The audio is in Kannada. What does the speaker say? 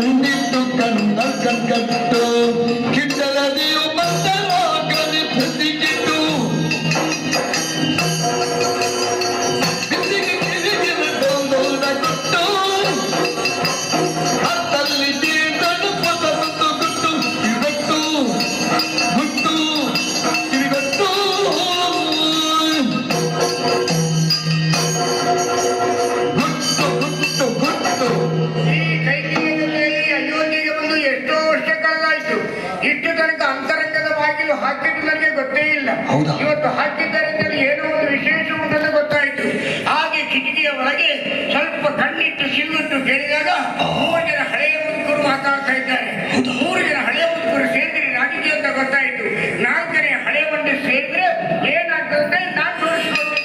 ಕಣ್ಣಿಟ್ಟು ಕಣ್ಣ ಕಟ್ಟು. ಕಿಟ್ಟಲದಿಯು ಬಂದಲಾಗಲಿ ಕಲಿ ಬಿಸಿಗೆ ತನಕ ಅಂತರಂಗದ ಬಾಗಿಲು ಹಾಕಿದ್ದು ನನಗೆ ಗೊತ್ತೇ ಇಲ್ಲ. ಇವತ್ತು ಹಾಕಿದ್ದರಿಂದ ಏನೋ ಒಂದು ವಿಶೇಷ ಉಂಟಂತ ಗೊತ್ತಾಯಿತು. ಹಾಗೆ ಕಿಟಕಿಯ ಒಳಗೆ ಸ್ವಲ್ಪ ಕಣ್ಣಿಟ್ಟು ಸಿಲ್ಗುಟ್ಟು ಕೇಳಿದಾಗ ಮೂರು ಜನ ಹಳೆಯ ಮುದುಕರು ಮಾತಾಡ್ತಾ ಇದ್ದಾರೆ. ಮೂರು ಜನ ಹಳೆಯ ಮುದುಕರು ಸೇರಿದ್ರೆ ರಾಜಕೀಯ ಅಂತ ಗೊತ್ತಾಯಿತು. ನಾಲ್ಕನೇ ಹಳೆಯ ಮಂಡಿ ಸೇರಿದ್ರೆ ಏನಾಗ್ತದೆ ನಾನು ತೋರಿಸಿಕೊಂಡು